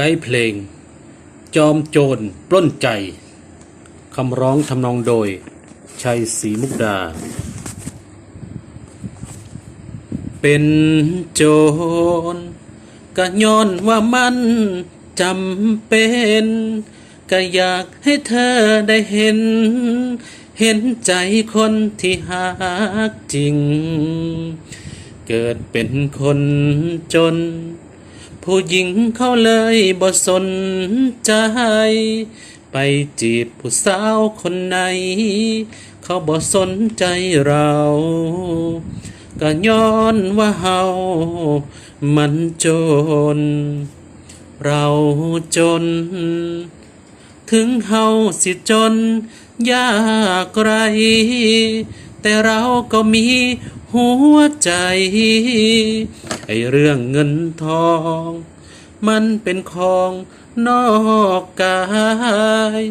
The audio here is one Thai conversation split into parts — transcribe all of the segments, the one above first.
ไกด์เพลง จอมโจรปล้นใจ คำร้องทำนองโดย ชัยศรีมุกดา เป็นโจรก็ย้อนว่ามันจำเป็นก็อยากให้เธอได้เห็น เห็นใจคนที่หักจริง เกิดเป็นคนจน ผู้หญิงเขาเลยบ่สนใจ ไปจีบผู้สาวคนไหน เขาบ่สนใจเรา ก็ย้อนว่าเฮามันจน เราจน ถึงเฮาสิจน ยากไร แต่เราก็มี หัวใจ ไอเรื่องเงินทอง มันเป็นของนอกกาย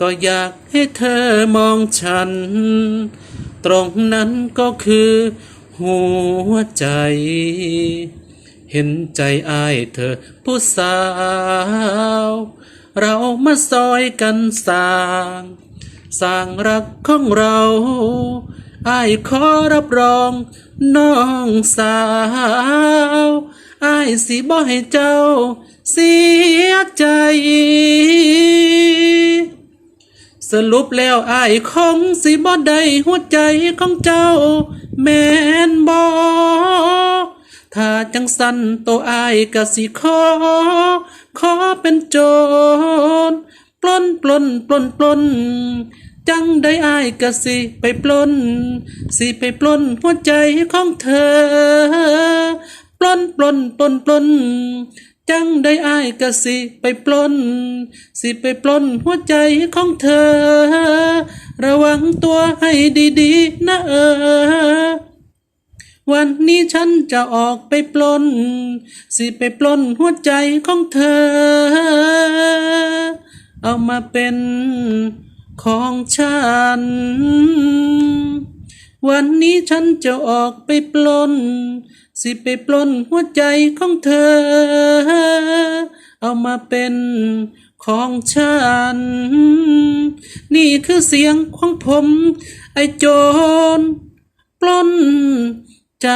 ก็อยากให้เธอมองฉัน ตรงนั้นก็คือหัวใจ เห็นใจอายเธอผู้สาว เรามาซอยกันสร้าง สร้างรักของเรา อายขอรับรองน้องสาวอายสิบ่ให้เจ้าเสียใจ สรุปแล้วอายคงสิบ่ได้หัวใจของเจ้า แม่นบ่ถ้าจังสันตัวอายก็สิขอ ขอเป็นโจรปล้นปล้นปล้นปล้น จังได้อายก็สิไปปล้น สิไปปล้นหัวใจของเธอ ปล้นปล้นปล้นปล้นจังได้อายก็สิไปปล้น สิไปปล้นหัวใจของเธอ ระวังตัวให้ดีๆ นะเออ วันนี้ฉันจะออกไปปล้น สิไปปล้นหัวใจของเธอ เอามาเป็น ของฉัน วันนี้ฉันจะออกไปปล้น สิไปปล้นหัวใจของเธอ เอามาเป็นของฉัน นี่คือเสียงของผม ไอ้โจรปล้นใจ